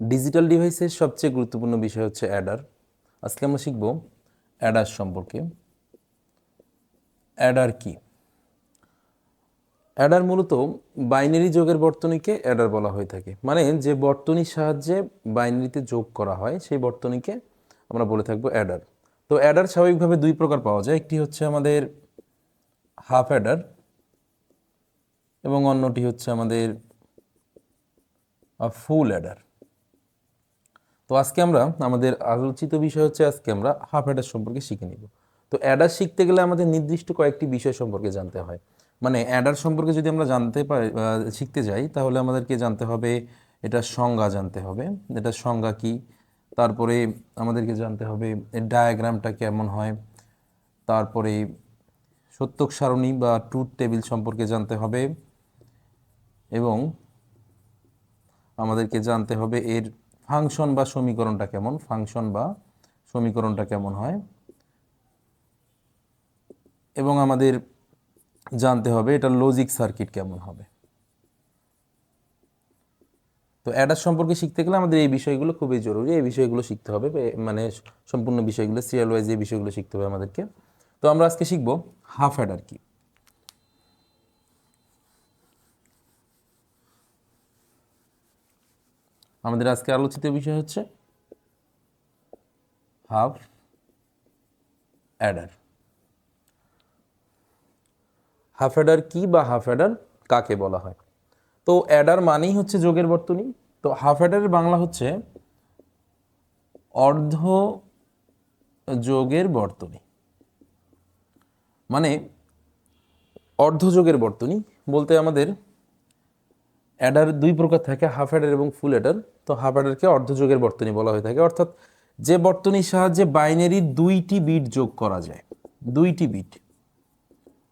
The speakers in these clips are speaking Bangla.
ডিজিটাল ডিভাইসের সবচেয়ে গুরুত্বপূর্ণ বিষয় হচ্ছে অ্যাডার আজকে আমরা শিখব অ্যাডার সম্পর্কে। অ্যাডার কি? অ্যাডার মূলত বাইনারি যোগের বর্তনীকে অ্যাডার বলা হয়ে থাকে। মানে যে বর্তনীর সাহায্যে বাইনারিতে যোগ করা হয়, সেই বর্তনীকে আমরা বলে থাকব অ্যাডার তো অ্যাডার স্বাভাবিকভাবে দুই প্রকার পাওয়া যায়। একটি হচ্ছে আমাদের হাফ অ্যাডার এবং অন্যটি হচ্ছে আমাদের ফুল অ্যাডার তো আজকে আমরা আমাদের আলোচিত বিষয় হচ্ছে আজকে আমরা হাফ অ্যাডার সম্পর্কে শিখে নিব। তো অ্যাডার শিখতে গেলে আমাদের নির্দিষ্ট কয়েকটি বিষয় সম্পর্কে জানতে হয়। মানে অ্যাডার সম্পর্কে যদি আমরা জানতে পারি শিখতে যাই, তাহলে আমাদেরকে জানতে হবে এটা সংজ্ঞা জানতে হবে। এটা সংজ্ঞা কি? তারপরে আমাদেরকে জানতে হবে এর ডায়াগ্রামটা কেমন হয়। তারপরে সত্যক সারণী বা ট্রুথ টেবিল সম্পর্কে জানতে হবে। এবং আমাদেরকে জানতে হবে এর ফাংশন বা সমীকরণটা কেমন? ফাংশন বা সমীকরণটা কেমন হয়? এবং আমাদের জানতে হবে এটা লজিক সার্কিট কেমন হবে। তো অ্যাডার সম্পর্কে শিখতে গেলে আমাদের এই বিষয়গুলো খুবই জরুরি। এই বিষয়গুলো শিখতে হবে মানে সম্পূর্ণ বিষয়গুলো সিরিয়াল ওয়াইজ এই বিষয়গুলো শিখতে হবে আমাদেরকে। তো আমরা আজকে শিখব হাফ অ্যাডার কি আমাদের আজকে আলোচিত বিষয় হচ্ছে হাফ অ্যাডার। হাফ অ্যাডার কি বা হাফ অ্যাডার কাকে বলা হয়? তো অ্যাডার মানেই হচ্ছে যোগের বর্তনী। তো হাফ অ্যাডারের বাংলা হচ্ছে অর্ধ যোগের বর্তনী। মানে অর্ধযোগের বর্তনী বলতে আমাদের অ্যাডার দুই প্রকার থাকে হাফ অ্যাডার এবং ফুল অ্যাডার তো হাফ অ্যাডারকে অর্ধযোগের বর্তনী বলা হয়ে থাকে। অর্থাৎ যে বর্তনীর সাহায্যে বাইনারি দুইটি বিট যোগ করা যায়, দুইটি বিট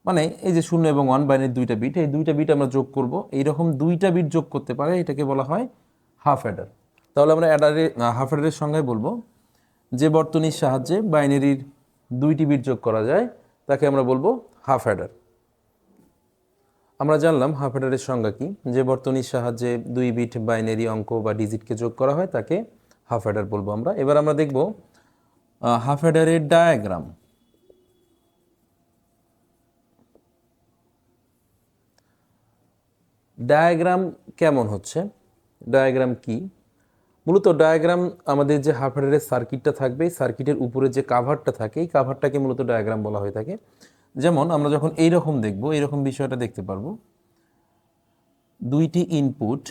মানে এই যে শূন্য এবং ওয়ান বাইনের দুইটা বিট এই দুইটা বিট আমরা যোগ করব। এইরকম দুইটা বিট যোগ করতে পারে, এটাকে বলা হয় হাফ অ্যাডার তাহলে আমরা অ্যাডারে হাফ অ্যাডারের সঙ্গে বলব, যে বর্তনীর সাহায্যে বাইনারির দুইটি বিট যোগ করা যায়, তাকে আমরা বলব হাফ অ্যাডার আমরা জানলাম হাফ অ্যাডারের সংজ্ঞা কি? যে বর্তনীর সাহায্যে দুই বিট বাইনারি অঙ্ক বা ডিজিটকে যোগ করা হয়, তাকে হাফ অ্যাডার বলব আমরা। এবার আমরা দেখব হাফ অ্যাডারের ডায়াগ্রাম। ডায়াগ্রাম কেমন হচ্ছে? ডায়াগ্রাম কি? মূলত ডায়াগ্রাম আমাদের যে হাফ সার্কিটটা থাকবে সার্কিটের উপরে যে কাভারটা থাকে, এই কাভারটাকে মূলত ডায়াগ্রাম বলা হয়ে থাকে। যেমন আমরা যখন এই রকম দেখব, এইরকম বিষয়টা দেখতে পারব। দুইটি ইনপুট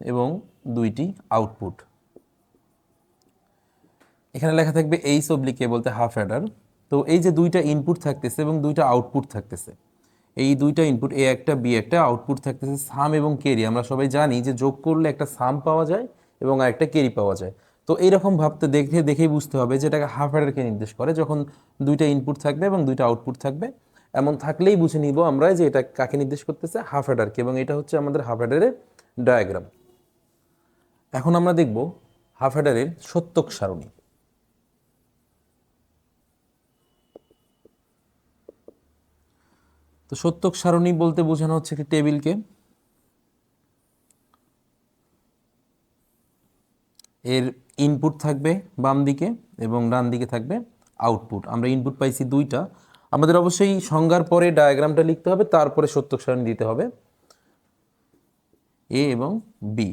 এবং দুইটি আউটপুট এখানে লেখা থাকবে এইচ অবলিকে বলতে হাফ অ্যাডার তো এই যে দুইটা ইনপুট থাকতেছে এবং দুইটা আউটপুট থাকতেছে। এই দুইটা ইনপুট এ একটা বি একটা আউটপুট থাকতেছে সাম এবং কেরি আমরা সবাই জানি যে যোগ করলে একটা সাম পাওয়া যায় এবং আরেকটা কেরি পাওয়া যায়। তো এইরকম ভাবতে দেখে, দেখেই বুঝতে হবে যে এটাকে হাফ অ্যাডারকে নির্দেশ করে যখন দুইটা ইনপুট থাকবে এবং দুইটা আউটপুট থাকবে। এমন থাকলেই বুঝে নিব আমরা যে এটা কাকে নির্দেশ করতেছে হাফ অ্যাডারকে এবং এটা হচ্ছে আমাদের হাফ অ্যাডারের ডায়াগ্রাম এখন আমরা দেখব হাফ অ্যাডারের সত্যক সারণী। তো সত্যক সারণী বলতে বোঝানো হচ্ছে একটি টেবিলকে এর ইনপুট থাকবে বাম দিকে এবং ডান দিকে থাকবে আউটপুট আমরা ইনপুট পাইছি দুইটা আমাদের অবশ্যই সংজ্ঞার পরে ডায়াগ্রামটা লিখতে হবে, তারপরে সত্য সারণী দিতে হবে। এ এবং বি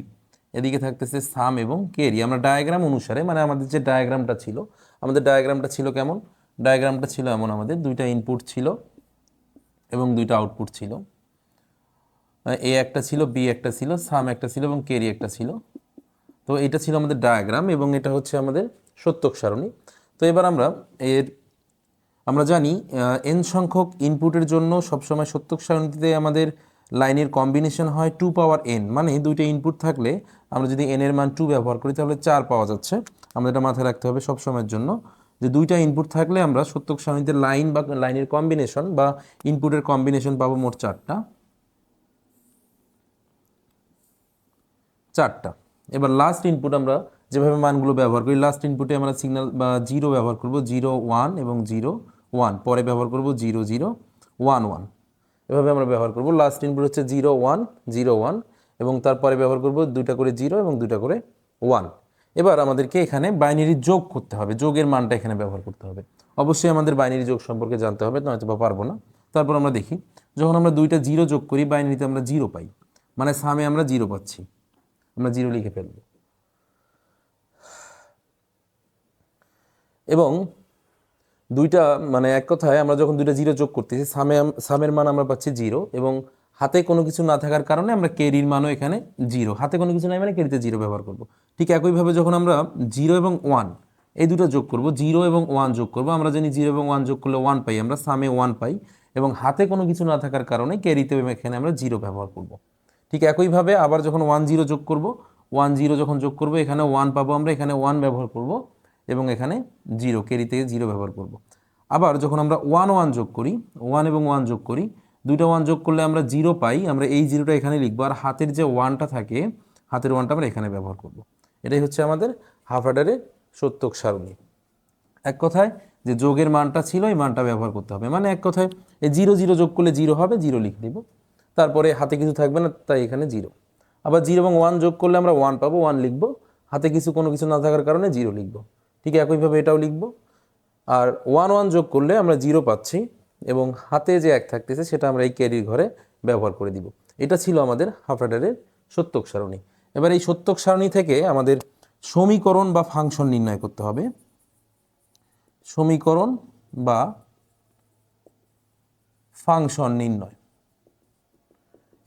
এদিকে থাকতেছে সাম এবং কেরি আমরা ডায়াগ্রাম অনুসারে মানে আমাদের যে ডায়াগ্রামটা ছিল, আমাদের ডায়াগ্রামটা ছিল কেমন? ডায়াগ্রামটা ছিল এমন, আমাদের দুইটা ইনপুট ছিল এবং দুইটা আউটপুট ছিল। এ একটা ছিল বি একটা ছিল সাম একটা ছিল এবং কেরি একটা ছিল। তো এটা ছিল আমাদের ডায়াগ্রাম এবং এটা হচ্ছে আমাদের সত্যক সারণী। তো এবার আমরা এর আমরা জানি এন সংখ্যক ইনপুটের জন্য সবসময় সত্যক সারণীতে আমাদের লাইনের কম্বিনেশন হয় টু পাওয়ার এন মানে দুইটা ইনপুট থাকলে আমরা যদি এন এর মান টু ব্যবহার করি, তাহলে চার পাওয়া যাচ্ছে। আমাদের এটা মাথায় রাখতে হবে সব সময়ের জন্য যে দুইটা ইনপুট থাকলে আমরা সত্যক সারণীতে লাইন বা লাইনের কম্বিনেশন বা ইনপুটের কম্বিনেশন পাবো মোট চারটা। চারটা। এবার লাস্ট ইনপুট আমরা যেভাবে মানগুলো ব্যবহার করি লাস্ট ইনপুটে আমরা সিগন্যাল বা জিরো ব্যবহার করব জিরো ওয়ান এবং জিরো ওয়ান পরে ব্যবহার করব জিরো জিরো ওয়ান ওয়ান এভাবে আমরা ব্যবহার করব। লাস্ট ইনপুট হচ্ছে জিরো ওয়ান জিরো ওয়ান এবং তারপরে ব্যবহার করব দুইটা করে জিরো এবং দুইটা করে ওয়ান এবার আমাদেরকে এখানে বাইনারি যোগ করতে হবে। যোগের মানটা এখানে ব্যবহার করতে হবে। অবশ্যই আমাদের বাইনারি যোগ সম্পর্কে জানতে হবে, নয়তো বা পারব না। তারপর আমরা দেখি, যখন আমরা দুইটা জিরো যোগ করি বাইনারিতে আমরা জিরো পাই। মানে সামে আমরা জিরো পাচ্ছি। আমরা জিরো লিখে ফেলব। এবং দুইটা মানে এক কথায় আমরা যখন দুইটা জিরো যোগ করতেছি সামে সামের মান আমরা পাচ্ছি জিরো এবং হাতে কোনো কিছু না থাকার কারণে আমরা কেরির মানও এখানে জিরো। হাতে কোনো কিছু নাই মানে কেরিতে জিরো ব্যবহার করব। ঠিক একইভাবে যখন আমরা জিরো এবং ওয়ান, এই দুটো যোগ করব, জিরো এবং ওয়ান যোগ করব, আমরা জানি জিরো এবং ওয়ান যোগ করলে ওয়ান পাই, আমরা সামে ওয়ান পাই এবং হাতে কোনো কিছু না থাকার কারণে কেরিতে এখানে আমরা জিরো ব্যবহার করব। ঠিক একইভাবে আবার যখন ওয়ান জিরো যোগ করব, ওয়ান জিরো যখন যোগ করব, এখানে ওয়ান পাবো আমরা, এখানে ওয়ান ব্যবহার করব। এবং এখানে জিরো কেরি থেকে জিরো ব্যবহার করব। আবার যখন আমরা ওয়ান ওয়ান যোগ করি ওয়ান এবং ওয়ান যোগ করি, দুইটা ওয়ান যোগ করলে আমরা জিরো পাই, আমরা এই জিরোটা এখানে লিখব আর হাতের যে ওয়ানটা থাকে, হাতের ওয়ানটা আমরা এখানে ব্যবহার করব। এটাই হচ্ছে আমাদের হাফ অর্ডারের সত্যক সারণী। এক কথায় যে যোগের মানটা ছিল, এই মানটা ব্যবহার করতে হবে। মানে এক কথায় এই জিরো জিরো যোগ করলে জিরো হবে জিরো লিখে দিব তারপরে হাতে কিছু থাকবে না, তাই এখানে জিরো আবার জিরো এবং ওয়ান যোগ করলে আমরা ওয়ান পাবো ওয়ান লিখব। হাতে কিছু কোনো কিছু না থাকার কারণে জিরো লিখব। ঠিক একইভাবে এটাও লিখব। আর ওয়ান ওয়ান যোগ করলে আমরা জিরো পাচ্ছি এবং হাতে যে এক থাকতেছে সেটা আমরা এই ক্যারির ঘরে ব্যবহার করে দিব। এটা ছিল আমাদের হাফ অ্যাডারের সত্যক সারণী। এবার এই সত্যক সারণী থেকে আমাদের সমীকরণ বা ফাংশন নির্ণয় করতে হবে। সমীকরণ বা ফাংশন নির্ণয়।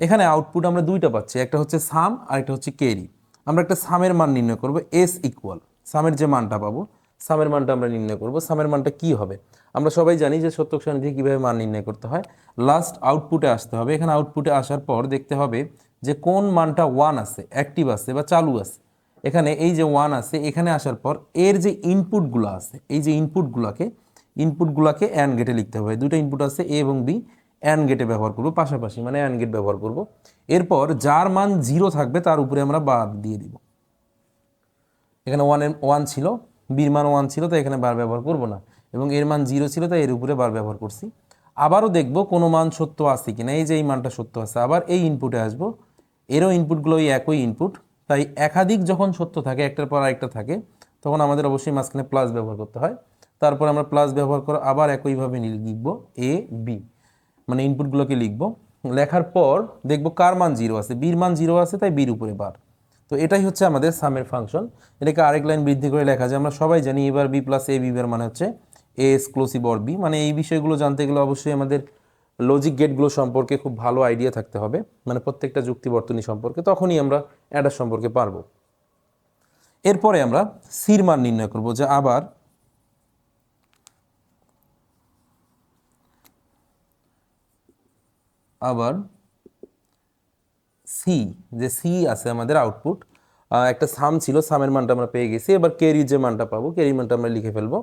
এখানে আউটপুট আমরা দুইটা পাচ্ছি, একটা হচ্ছে সাম আর একটা হচ্ছে কেরি আমরা একটা সামের মান নির্ণয় করব এস ইকুয়াল সামের যে মানটা পাবো, সামের মানটা আমরা নির্ণয় করব। সামের মানটা কি হবে? আমরা সবাই জানি যে সত্যক সারণী কীভাবে মান নির্ণয় করতে হয়। লাস্ট আউটপুটে আসতে হবে। এখানে আউটপুটে আসার পর দেখতে হবে যে কোন মানটা ওয়ান আছে অ্যাক্টিভ আছে বা চালু আছে। এখানে এই যে ওয়ান আছে, এখানে আসার পর এর যে ইনপুটগুলো আছে, এই যে ইনপুটগুলোকে ইনপুটগুলোকে অ্যান্ড গেটে লিখতে হবে। দুটো ইনপুট আছে এ এবং বি অ্যান্ড গেটে ব্যবহার করব। পাশাপাশি মানে অ্যান্ড গেট ব্যবহার করব। এরপর যার মান জিরো থাকবে, তার উপরে আমরা বাদ দিয়ে দিব। এখানে ওয়ানের ওয়ান ছিল বির মান ওয়ান ছিল, তাই এখানে বার ব্যবহার করব না। এবং এর মান জিরো ছিল, তাই এর উপরে বার ব্যবহার করছি। আবারও দেখব কোনো মান সত্য আছে কিনা, এই যে এই মানটা সত্য আছে। আবার এই ইনপুটে আসব, এরও ইনপুটগুলো ওই একই ইনপুট তাই একাধিক যখন সত্য থাকে, একটার পর আরেকটা থাকে, তখন আমাদের অবশ্যই মাঝখানে প্লাস ব্যবহার করতে হয়। তারপর আমরা প্লাস ব্যবহার করে আবার একইভাবে লিখব এ বি মানে ইনপুটগুলোকে লিখব। লেখার পর দেখব কার মান জিরো আছে। বির মান জিরো আছে, তাই বির উপরে বার তো এটাই হচ্ছে আমাদের সামের ফাংশন এটাকে আরেক লাইন বৃদ্ধি করে লেখা যায়। আমরা সবাই জানি এবার বি প্লাস এ বি এর মানে হচ্ছে এ এক্সক্লুসিভ অর বি মানে এই বিষয়গুলো জানতে গেলে অবশ্যই আমাদের লজিক গেটগুলো সম্পর্কে খুব ভালো আইডিয়া থাকতে হবে। মানে প্রত্যেকটা যুক্তি বর্তনী সম্পর্কে। তখনই আমরা অ্যাডার সম্পর্কে পারব। এরপরে আমরা সির মান নির্ণয় করব যে আবার আবার সি যে সি আছে আমাদের আউটপুট একটা সাম ছিল সামের মানটা আমরা পেয়ে গেছি। এবার কেরির যে মানটা পাবো কেরির মানটা আমরা লিখে ফেলব।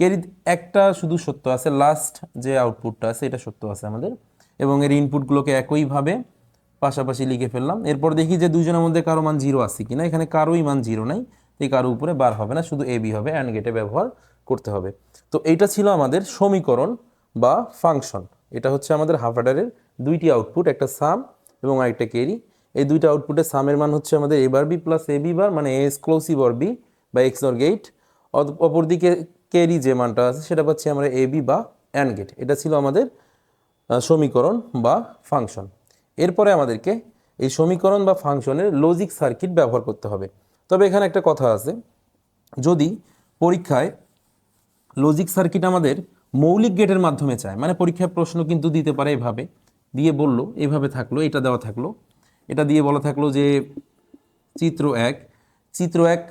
কেরি একটা শুধু সত্য আছে লাস্ট যে আউটপুটটা আছে, এটা সত্য আছে আমাদের। এবং এর ইনপুটগুলোকে একইভাবে পাশাপাশি লিখে ফেললাম। এরপর দেখি যে দুজনের মধ্যে কারও মান জিরো আছে কিনা। এখানে কারোই মান জিরো নাই। এই কারও উপরে বার হবে না, শুধু এ বি হবে অ্যান্ড গেটে ব্যবহার করতে হবে। তো এইটা ছিল আমাদের সমীকরণ বা ফাংশন এটা হচ্ছে আমাদের হাফ অর্ডারের দুইটি আউটপুট একটা সাম এবং আরেকটা কেরি এই দুইটা আউটপুটের সামের মান হচ্ছে আমাদের এবার B plus A B bar মানে এক্সক্লুসিভ অর বি বা এক্স অর গেট অপরদিকে কেরি যে মানটা আছে, সেটা পাচ্ছি আমরা এ বি বা অ্যান্ড গেট এটা ছিল আমাদের সমীকরণ বা ফাংশন এরপরে আমাদেরকে এই সমীকরণ বা ফাংশনের লজিক সার্কিট ব্যবহার করতে হবে। তবে এখানে একটা কথা আছে, যদি পরীক্ষায় লজিক সার্কিট আমাদের মৌলিক গেটের মাধ্যমে চায় মানে পরীক্ষায় প্রশ্ন কিন্তু দিতে পারে এভাবে, দিয়ে বলল, এভাবে থাকল, এটা দেওয়া থাকল এটা দিয়ে বলা থাকল যে চিত্র এক চিত্র এক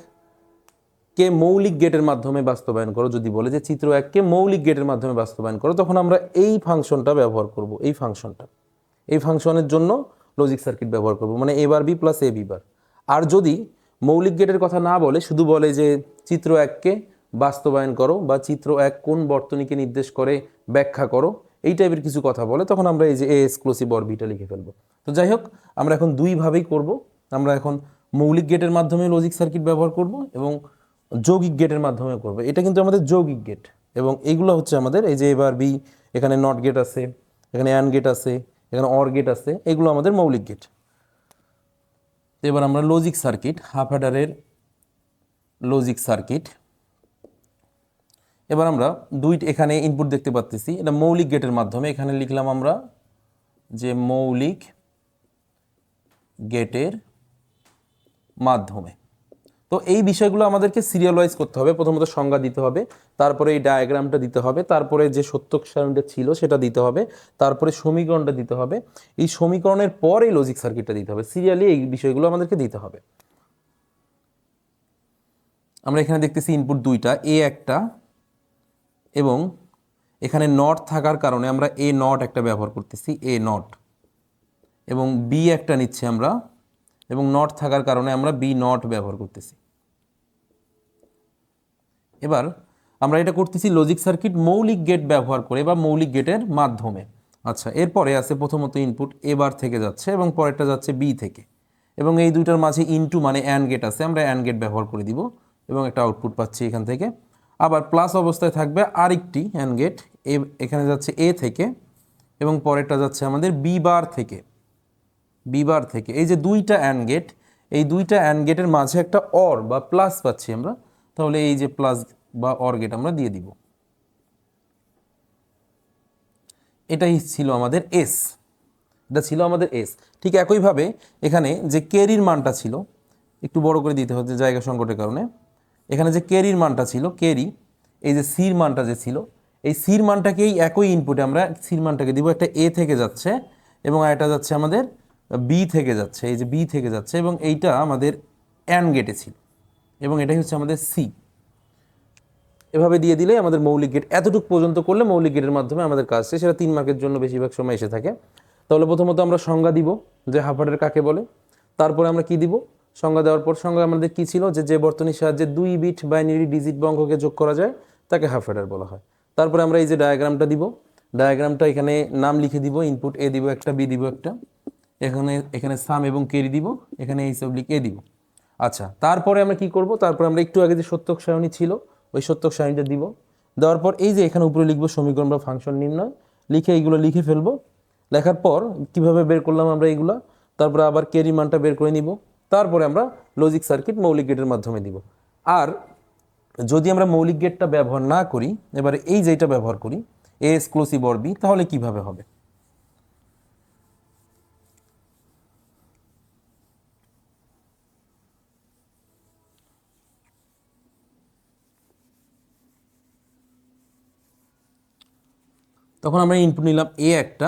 কে মৌলিক গেটের মাধ্যমে বাস্তবায়ন করো। যদি বলে যে চিত্র এককে মৌলিক গেটের মাধ্যমে বাস্তবায়ন করো, তখন আমরা এই ফাংশনটা ব্যবহার করব, এই ফাংশনটা। এই ফাংশনের জন্য লজিক সার্কিট ব্যবহার করব মানে এবার B plus A B bar আর যদি মৌলিক গেটের কথা না বলে, শুধু বলে যে চিত্র এককে বাস্তবায়ন করো বা চিত্র এক কোন বর্তনীকে নির্দেশ করে ব্যাখ্যা করো এই টাইপের কিছু কথা বলে, তখন আমরা এই যে এ এক্সক্লুসিভ অর বিটা লিখে ফেলব। তো যাই হোক, আমরা এখন দুইভাবেই করব। আমরা এখন মৌলিক গেটের মাধ্যমে লজিক সার্কিট ব্যবহার করব এবং যৌগিক গেটের মাধ্যমে করব। এটা কিন্তু আমাদের যৌগিক গেট এবং এইগুলো হচ্ছে আমাদের এই যে এবার বি এখানে নট গেট আছে, এখানে অ্যান গেট আছে, এখানে অর গেট আছে, এগুলো আমাদের মৌলিক গেট এবার আমরা লজিক সার্কিট হাফ অ্যাডারের লজিক সার্কিট এবার আমরা দুই এখানে ইনপুট দেখতে পাচ্ছি এটা মৌলিক গেটের মাধ্যমে। এখানে লিখলাম আমরা যে মৌলিক গেটের মাধ্যমে। তো এই বিষয়গুলো আমাদেরকে সিরিয়াল ওয়াইজ করতে হবে। প্রথমত সংজ্ঞা দিতে হবে। তারপরে এই ডায়াগ্রামটা দিতে হবে। তারপরে যে সত্য সারণীটা ছিল সেটা দিতে হবে। তারপরে সমীকরণটা দিতে হবে। এই সমীকরণের পর এই লজিক সার্কিটটা দিতে হবে। সিরিয়ালি এই বিষয়গুলো আমাদেরকে দিতে হবে। আমরা এখানে দেখতেছি ইনপুট দুইটা। এ একটা এবং এখানে নট থাকার কারণে আমরা এ নট একটা ব্যবহার করতেছি এ নট এবং বি একটা নিচ্ছি আমরা, এবং নট থাকার কারণে আমরা বি নট ব্যবহার করতেছি। এবার আমরা এটা করতেছি লজিক সার্কিট মৌলিক গেট ব্যবহার করে বা মৌলিক গেটের মাধ্যমে। আচ্ছা এরপরে আছে প্রথমত ইনপুট এবার থেকে যাচ্ছে এবং পরেরটা যাচ্ছে বি থেকে। এবং এই দুইটার মাঝে ইনটু মানে অ্যান্ড গেট আছে, আমরা অ্যান্ড গেট ব্যবহার করে দিব এবং একটা আউটপুট পাচ্ছি এখান থেকে। আবার প্লাস অবস্থায় থাকবে আরেকটি অ্যান্ড গেট এখানে যাচ্ছে এ থেকে এবং পরেরটা যাচ্ছে আমাদের বি বার থেকে। বিবার থেকে। এই যে দুইটা অ্যান্ড গেট এই দুইটা অ্যান্ড গেটের মাঝে একটা অর বা প্লাস পাচ্ছি আমরা, তাহলে এই যে প্লাস বা অর গেট আমরা দিয়ে দিব। এটাই ছিল আমাদের এস এটা ছিল আমাদের এস ঠিক একইভাবে এখানে যে কেরির মানটা ছিল, একটু বড় করে দিতে হচ্ছে জায়গা সংকটের কারণে। এখানে যে কেরির মানটা ছিল, কেরি, এই যে সির মানটা যে ছিল, এই সির মানটাকেই একই ইনপুটে আমরা সির মানটাকে দিব, একটা এ থেকে যাচ্ছে এবং এটা যাচ্ছে আমাদের বি থেকে যাচ্ছে, এই যে বি থেকে যাচ্ছে এবং এইটা আমাদের অ্যান গেটে ছিল এবং এটাই হচ্ছে আমাদের সি এভাবে দিয়ে দিলে আমাদের মৌলিক গেট এতটুকু পর্যন্ত করলে মৌলিক গেটের মাধ্যমে আমাদের কাজ শেষ। সেটা তিন মার্কের জন্য বেশিরভাগ সময় এসে থাকে। তাহলে প্রথমত আমরা সংজ্ঞা দিব যে হাফারের কাকে বলে, তারপরে আমরা কি দিব? সংজ্ঞা দেওয়ার পর সংজ্ঞা আমাদের কি ছিল? যে যে বর্তনীর সাহায্যে দুই বিট বাইনারি ডিজিট বা অঙ্ককে যোগ করা যায়, তাকে হাফ হেডার বলা হয়। তারপরে আমরা এই যে ডায়াগ্রামটা দিব, ডায়াগ্রামটা এখানে নাম লিখে দিব ইনপুট এ দিব একটা বি দিব একটা। এখানে এখানে সাম এবং কেরি দিব, এখানে এই সব লিখে দিব। আচ্ছা তারপরে আমরা কি করব? তারপরে আমরা একটু আগে যে সত্যক সারণী ছিল, ওই সত্যক সারণীটা দিব। দেওয়ার পর এই যে এখানে উপরে লিখব সমীকরণ বা ফাংশন নির্ণয়, লিখে এইগুলো লিখে ফেলব। লেখার পর কীভাবে বের করলাম আমরা এইগুলা তারপরে আবার কেরি মানটা বের করে নিব। তারপরে আমরা লজিক সার্কিট মৌলিক গেটের মাধ্যমে দিব। আর যদি আমরা মৌলিক গেটটা ব্যবহার না করি, এবারে এই যেটা ব্যবহার করি এ এক্সক্লুসিভ অর বি তাহলে কীভাবে হবে? তখন আমরা ইনপুট নিলাম এ একটা।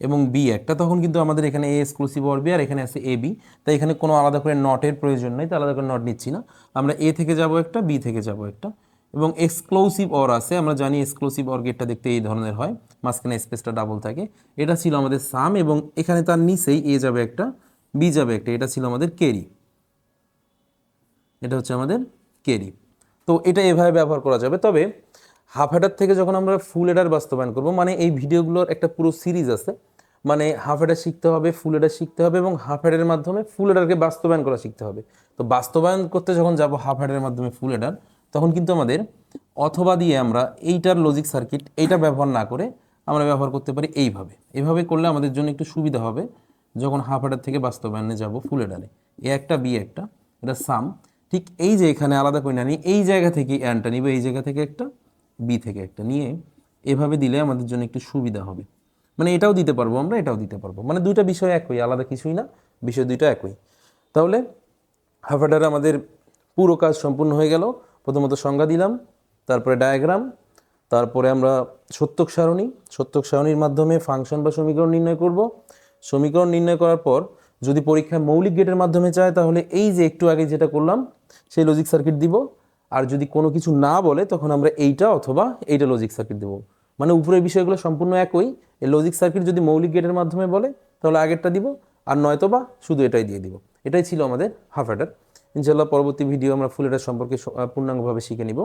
এবং বি একটা তখন কিন্তু আমাদের এখানে এ এক্সক্লুসিভ অর বি আর এখানে আছে এ বি তাই এখানে কোনো আলাদা করে নটের প্রয়োজন নেই, তাই আলাদা করে নট নিচ্ছি না। আমরা এ থেকে যাব একটা বি থেকে যাব একটা। এবং এক্সক্লুসিভ অর আছে, আমরা জানি এক্সক্লুসিভ অর গেটটা দেখতে এই ধরনের হয়, মাঝখানে স্পেসটা ডাবল থাকে। এটা ছিল আমাদের সাম এবং এখানে তার নিচেই এ যাবে একটা বি যাবে একটা, এটা ছিল আমাদের কেরি এটা হচ্ছে আমাদের কেরি তো এটা এভাবে ব্যবহার করা যাবে। তবে হাফ হেডার থেকে যখন আমরা ফুল হেডার বাস্তবায়ন করব মানে এই ভিডিওগুলোর একটা পুরো সিরিজ আছে মানে হাফ হেডার শিখতে হবে ফুল হেডার শিখতে হবে এবং হাফ হেডারের মাধ্যমে ফুল হেডারকে বাস্তবায়ন করা শিখতে হবে। তো বাস্তবায়ন করতে যখন যাব হাফ হেডারের মাধ্যমে ফুল হেডার তখন কিন্তু আমাদের অথবা দিয়ে আমরা এইটার লজিক সার্কিট এইটা ব্যবহার না করে আমরা ব্যবহার করতে পারি এইভাবে। এইভাবে করলে আমাদের জন্য একটু সুবিধা হবে যখন হাফ হেডার থেকে বাস্তবায়নে যাব ফুল হেডারে এ একটা, বি একটা, এটা সাম ঠিক এই যে এখানে আলাদা করে না নিয়ে এই জায়গা থেকে অ্যানটা নিবে, এই জায়গা থেকে একটা, বি থেকে একটা। নিয়ে এভাবে দিলে আমাদের জন্য একটু সুবিধা হবে। মানে এটাও দিতে পারব আমরা, এটাও দিতে পারব। মানে দুইটা বিষয় একই, আলাদা কিছুই না, বিষয় দুইটা একই। তাহলে হাফাডার আমাদের পুরো কাজ সম্পূর্ণ হয়ে গেল। প্রথমত সংজ্ঞা দিলাম, তারপরে ডায়াগ্রাম তারপরে আমরা সত্যক সারণী। সত্যক সারণীর মাধ্যমে ফাংশন বা সমীকরণ নির্ণয় করব। সমীকরণ নির্ণয় করার পর যদি পরীক্ষায় মৌলিক গেটের মাধ্যমে চায় তাহলে এই যে একটু আগে যেটা করলাম, সেই লজিক সার্কিট দিব। আর যদি কোনো কিছু না বলে, তখন আমরা এইটা অথবা এইটা লজিক সার্কিট দেবো। মানে উপরের বিষয়গুলো সম্পূর্ণ একই। এই লজিক সার্কিট যদি মৌলিক গেটের মাধ্যমে বলে, তাহলে আগেরটা দিব, আর নয়তো বা শুধু এটাই দিয়ে দিব। এটাই ছিল আমাদের হাফ অ্যাডার ইনশাল্লাহ পরবর্তী ভিডিও আমরা ফুল এটার সম্পর্কে পূর্ণাঙ্গভাবে শিখে নিব।